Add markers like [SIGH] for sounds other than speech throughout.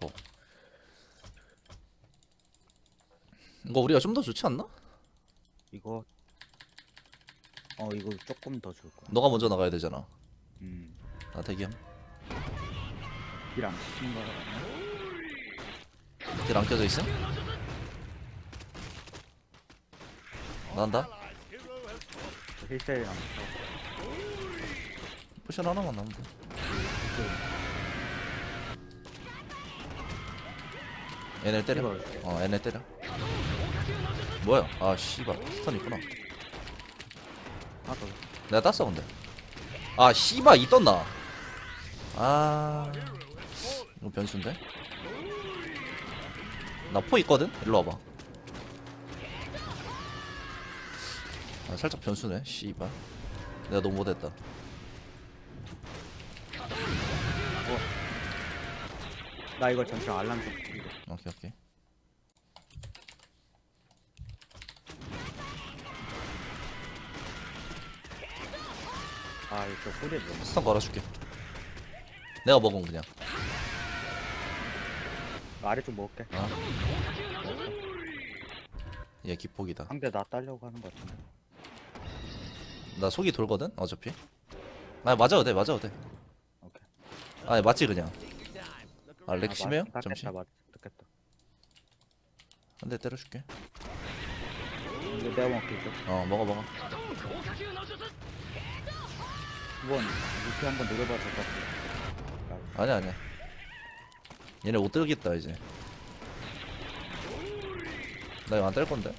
고. 이거 우리가 좀 더 좋지 않나? 이거 어 이거 조금 더 좋을 거야. 너가 먼저 나가야 되잖아. 음. 나 대기함. 딜안 시키는 거라. 딜안 켜져 있음? 나간다. 힐셀이랑 포션 하나만 남으면 돼. 얘네 때려. 어, 얘네 때려. 뭐야? 아, 씨발. 스턴 있구나. 더. 내가 땄어, 근데. 아, 씨발, 이 떴나? 아. 이거 변수인데? 나 포 있거든? 일로 와봐. 아, 살짝 변수네, 씨발. 내가 너무 못했다. 나 이거 잠시 알람 좀 줄이고. 오케이, 오케이. 아 이거 꼬리에 뭐? 스턴 걸어줄게. 내가 먹은 그냥. 아래 좀 먹을게. 어? 얘 기폭이다. 상대 나 따려고 하는 거 같은데. 나 속이 돌거든 어차피. 아 맞아도 돼 맞아도 돼. 오케이. 아 맞지 그냥. 아렉 아, 심해요? 맞- 잠시. 맞겠다, 맞. 한대 때려줄게. 이거 내가 먹게. 어 먹어 먹어. 한번 루피 한번 노려봐도 될 것 같아. 아니야 아니야. 얘네 못 들겠다 이제. 나 이거 안뗄 건데.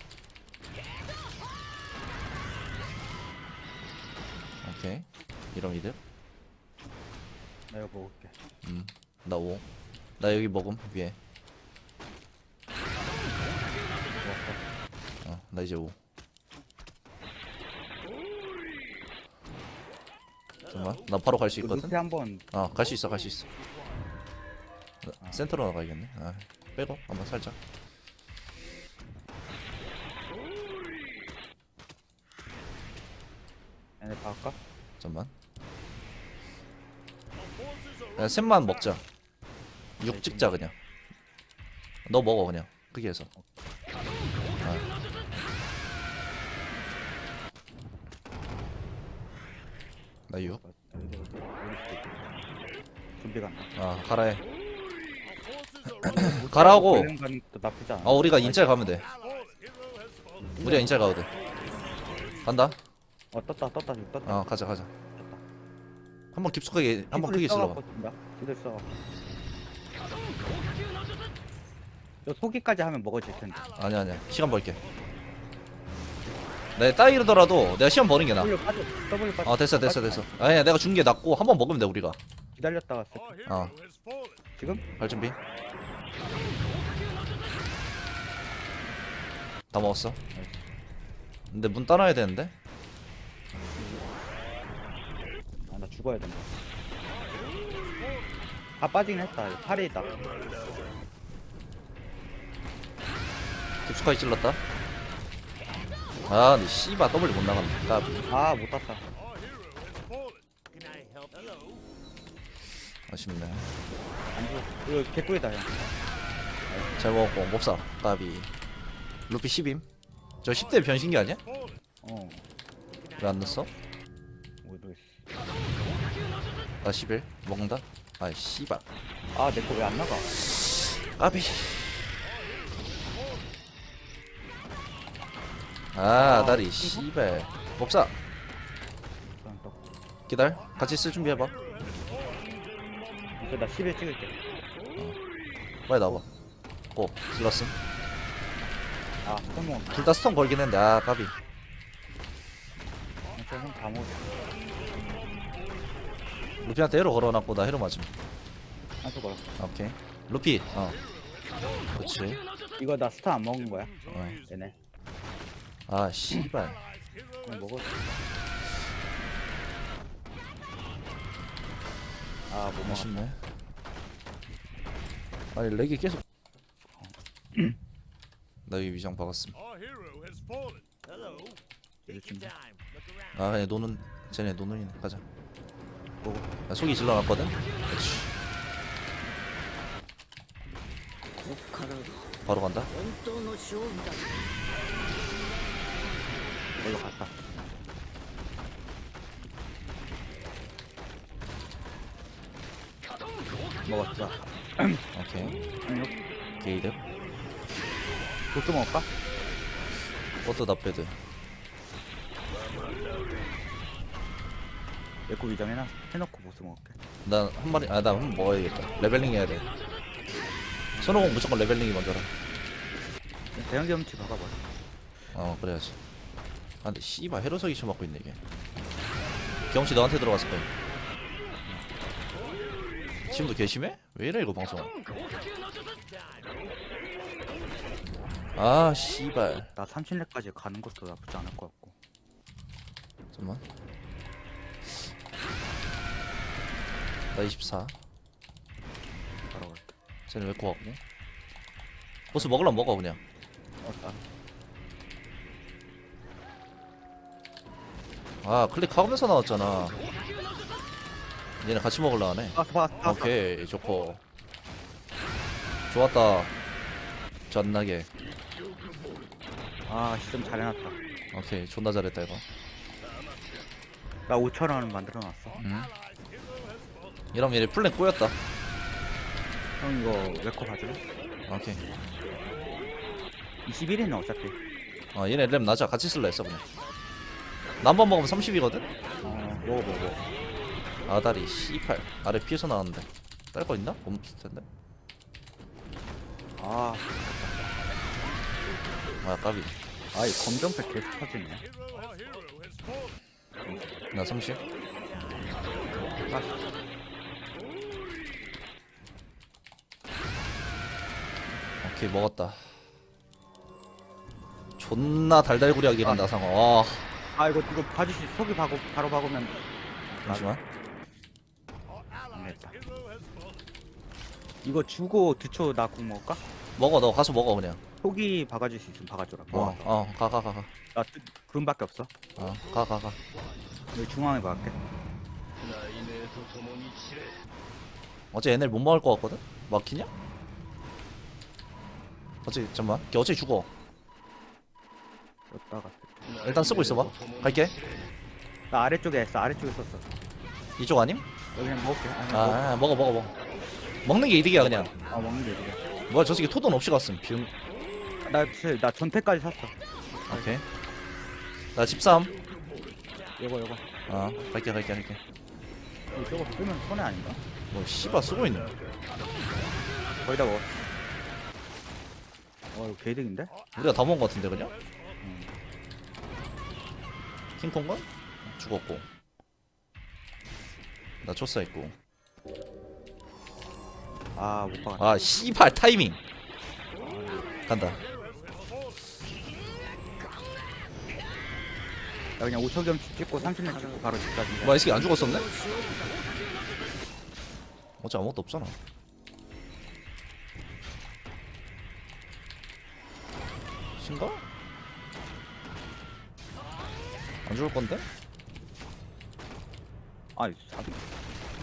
오케이. 이런 이득. 내가 먹을게. 음. 나 5. 나 여기 먹음 위에. 먹었어. 어, 나 이제 5. 잠깐만. 나 바로 갈 수 있거든. 루피 한번 아, 갈수 있어, 갈 수 있어. 나- 센터로 나가야겠네. 아, 빼고 한번 살짝. 얘네 봐볼까? 잠만. 그냥 셋만 먹자. 육 찍자 그냥. 너 먹어 그냥. 크게 해서. 아, 나 육. 준비 간다. 아, 가라 해. [CLEARS THROAT] 가라고. 걸림 가는 것도 나쁘지 않아. 아, 우리가 인짤 가면 돼. 우리가 인짤 가도 돼. 간다. 어 떴다 떴다 지금 떴다. 아, 가자, 가자. 한번 깊숙하게, 한번 크게 질러봐. 기 저 소기까지 하면 먹어질 텐데. 아니야, 아니야. 시간 벌게. 내 따이르더라도 내가 시간 버는 게 나아. W 빠져. W 빠져. 어 됐어 됐어 됐어 아니야 내가 준 게 낫고 한 번 먹으면 돼 우리가 기다렸다가 쓸- 어 지금 갈 준비 다 먹었어 근데 문 따놔야 되는데 아 나 죽어야 된다. 아 빠지긴 했다. 팔이 있다. 깊숙하게 찔렀다 아 근데 씨바 더블이 못 나갔네 까비 아 못 땄다. 아쉽네 안 죽어. 이거 개꿀이다 형. 잘 먹었고 몹사 까비 루피 10임 저 10대 변신기 아니야? 어. 왜 안 넣었어? 모르겠어. 나 11 먹는다 아이 씨발 아 내 거 왜 안 나가? 까비 아 아다리 씨발 또. 기다려 같이 쓸 준비해봐 나 10일 찍을게. 빨리 나와봐 고 질렀음 아 스톤몬. 둘다 스톤 걸긴 했는데 아 까비 형다 먹었어. 루피한테 헤로 걸어놨고 나 헤로 맞음 한수 걸었어. 오케이 루피 어 그렇지 이거 나 스타 안 먹은 거야? 어. 얘네. 아 씨발. 먹어. 아못 먹었네. 아니 렉이 계속. [CLEARS THROAT] 나 여기 위장 박았음. 아 그냥 노는 쟤네 노는 이네 가자. 보고. 나 속이 질러놨거든? 바로 간다. 여기로 갔다. 먹었어. [CLEARS THROAT] 오케이. 게이드 도스 먹을까? 포트 답배드 내거 위장해놔. 해놓고 보스 먹을게. 난 한 마리 아나 한 번 먹어야겠다 레벨링 해야 돼 손오공 무조건 레벨링이 먼저라 대형 경치 박아봐. 어 그래야지 아 근데 씨발 헤로석이 쳐맞고 있네 이게 경치 너한테 들어갔을 거야 지금도 개심해? 왜 이래 이거 방송 아 씨발 나 30렙까지 가는 것도 나쁘지 않을 것 같고. 잠깐만 나 24. 바로 갈게. 쟤는 왜 코갖고 보스 먹으려면 먹어 그냥 어, 나. 아 클릭하면서 나왔잖아 얘네 같이 먹으려 하네 아, 봐, 봐. 오케이 좋고 좋았다 존나게 아, 시점 잘 해놨다. 오케이 존나 잘했다 이거 나 5천원 만들어놨어. 음. 이러면 얘네 플랜 꼬였다 형 이거 웨커 봐줄래? 오케이 21이네 어차피. 어 얘네 램 낮아 같이 쓸라 했어 그냥 남번 먹으면 30이거든? 어, 먹어 먹어. 아다리 C8 아래 피해서 나왔는데 딸 거 있나? 없을 텐데 아, 아 까비 아이 검정색 계속 터지네. 나 30? 아, 오케이 먹었다 존나 달달구리하게 간다 상어 와 아 이거 이거 봐주시 속이 박고 바로 박으면 잠시만 안 됐다. 이거 주고 드초 나궁 먹을까? 먹어 너 가서 먹어 그냥 속이 박아줄 수 있으면 박아줘라. 모아서. 어어 가 가 가 가 나 뜨- 그음밖에 없어. 어 가 가 가 여기 중앙에 박을게. 어제 얘네를 못 먹을 것 같거든? 막히냐? 어째 잠만 걔 어째 죽어 여기다가. 일단 쓰고 있어봐 갈게 나 아래쪽에 했어. 아래쪽에 썼어. 이쪽 아님? 여기 그냥 먹을게. 아니, 아, 먹- 아 먹어 먹어 먹어 먹는 게 이득이야 그냥 아 먹는 게 이게. 뭐야 저 새끼 토돈 없이 갔음 비움 나, 실- 나 전태까지 샀어. 오케이 나 13. 요거 요거. 어 갈게 갈게 갈게 이거 저거 쓰면 손해 아닌가? 뭐 씨발 쓰고 있네 거의 다 먹었어. 어 이거 개이득인데? 우리가 다 먹은 것 같은데 그냥? 음. 킹콩건? 죽었고 나 초사 있고 아 못 박았다. 아 씨발 타이밍 간다 나 그냥 5천 점 찍고 30년 찍고 바로 집까지. 뭐야 이 새끼 안 죽었었네? 어째 아무것도 없잖아 신가? 죽을 건데? 아 잡이.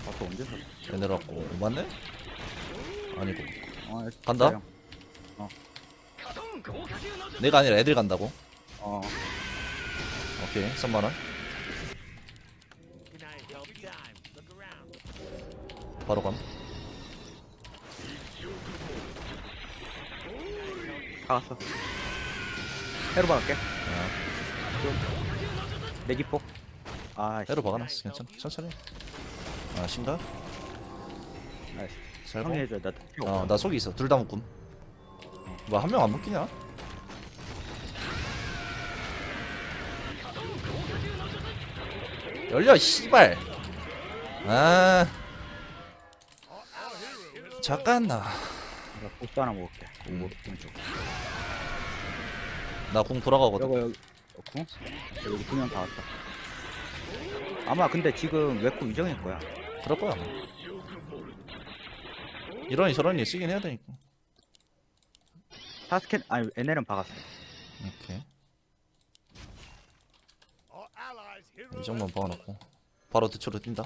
아또 언제 샀어? 얘 내려왔고 맞네? 아니고 아, 간다? 형. 내가 아니라 애들 간다고 어. 오케이 3만원 바로 감 박았어. 해로 박을게. 아, 내기폭. 아, 씨. 해로 박아놨어 괜찮아 천천히 아? 나이스. 살고 형이 해줘야 나 필요 없어. 어나 속이 있어 둘 다 묶음 뭐 한 명 안 묶이냐? 열려 씨발 아 잠깐 나 보스 하나 먹을게. 음. 음. 왼쪽. 나궁 돌아가거든 여기 궁? 여기 두명 다 왔다. 아마 근데 지금 웨코 위정일 거야. 그럴 거야 이러니 저러니 쓰긴 해야 되니까 사스켓 아니 NL은 박았어. 오케이 이 정도만 박아놓고 바로 대초로 뛴다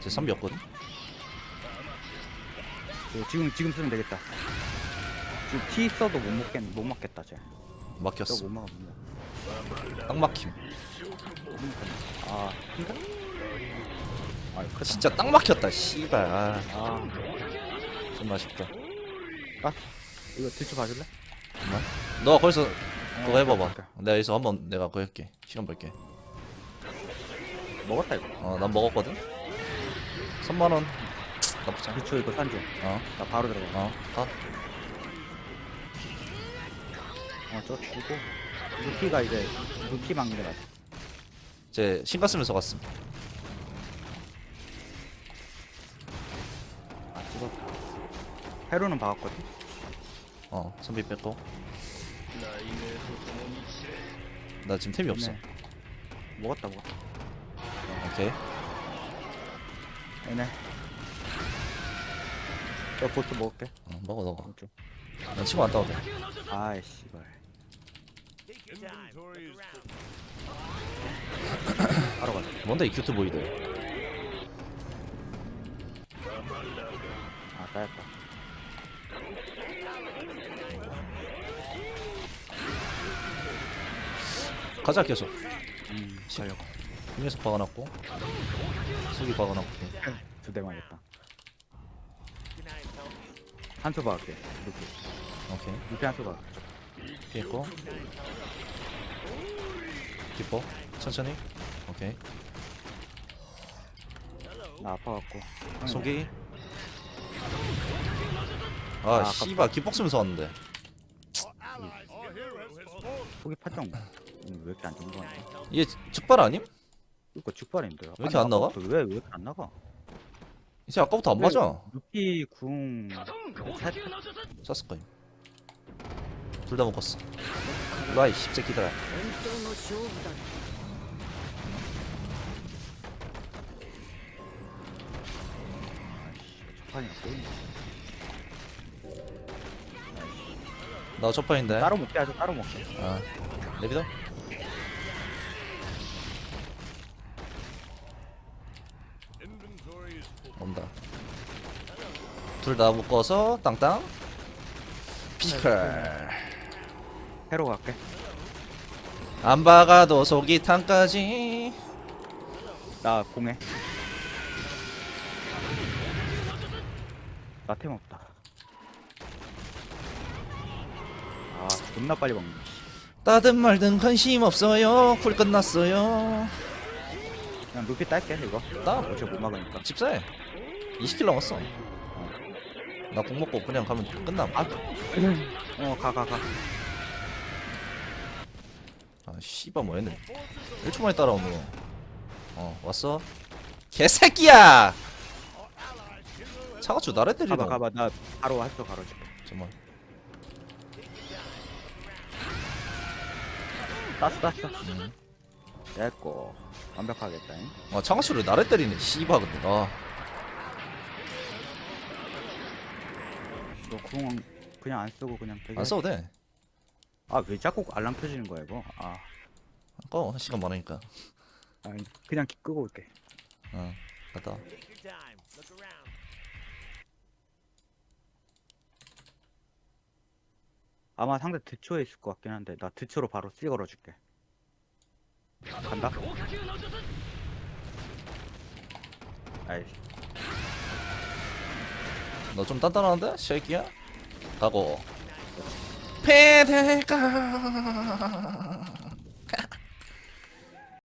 제 3비였거든 이거 지금 지금 쓰면 되겠다. 지금 티 있어도 못 먹겠 못 먹겠다 쟤. 막혔어 저못 먹어 못 먹어. 딱 막힘. 아 큰가? 아. 진짜 딱 막혔다 씨발 아, 아 좀 아쉽다 이거 들춰 봐줄래? 너 거기서 그거 해봐봐 내가 여기서 한번 내가 그거 할게 시간 벌게 오케이. 먹었다 이거. 어 난 먹었거든 3만원 나쁘지 않아 들춰 이거 산주. 어? 나 바로 들어가. 어? 가? 어저 주고. 루키가 이제 루키 게 맞아. 이제 신가 쓰면서 갔음 아 찍었다. 헤로는 박았거든. 어 선비 뺐고 나 지금 템이 없어 네. 먹었다 먹었다. 오케이 얘네. 저 보스 먹을게. 어, 먹어 먹어 좀. 난 치고 안 따도 돼 아이 씨발. [CLEARS THROAT] 바로 가자. 뭔데 이 큐트 보이들 아 따였다. 가자 계속 음 살려고. 중에서 박아놨고 속이 박아놨고 두 대만 했다. 한초 박을게. 루키. 오케이 루키 한초 박. 피했고 기뻐 천천히 오케이 나 아파갖고. 속이 아 아, 씨발 기폭 쓰면서 왔는데 속이 파정. 음, 왜 이렇게 안 좋은 거야? 얘 즉발 아님? 이거 죽발인데. 왜 이렇게 안 나가? 왜왜 이렇게 안 나가? 이제 아까부터 안 맞아 루키 궁. 살- 쐈을 거임 둘 다 먹었어. 와이 십새끼들아 나 첫판인데. 따로 먹게 하자 따로 먹게. 아 내비둬 온다. 둘 다 묶어서 땅땅. 피클 해로 갈게. 안 박아도 속이 탕까지 나 공해. 나 템 없다. 아 존나 빨리 먹네. 따든 말든 관심 없어요 쿨 끝났어요 그냥 루피 딸게 이거. 따 어차피 못 막으니까. 집사해 20킬 남았어 나 국 먹고 그냥 가면 끝남 아, 어가 가 가. 아 씨발 뭐 했네 1초 만에 따라오는 거 어 왔어 개새끼야 차가추 나를 때리노 가봐 가봐 나 바로 왔어 바로 지금. 정말 땄어 땄어. 음. 됐고 완벽하겠다. 잉? 아 차가추를 나를 때리네 씨발 근데 아 너궁 그냥 안 쓰고 그냥 되게. 안 써도 돼 아 왜 자꾸 알람 켜지는 거야 이거? 아 아까워 시간 많으니까 아니, 그냥 키 끄고 올게. 어 갔다 아마 상대 드초에 있을 것 같긴 한데 나 드초로 바로 C 걸어줄게. 간다. 아이씨. 너좀 단단한데? 쉐이키야? 가고 패대가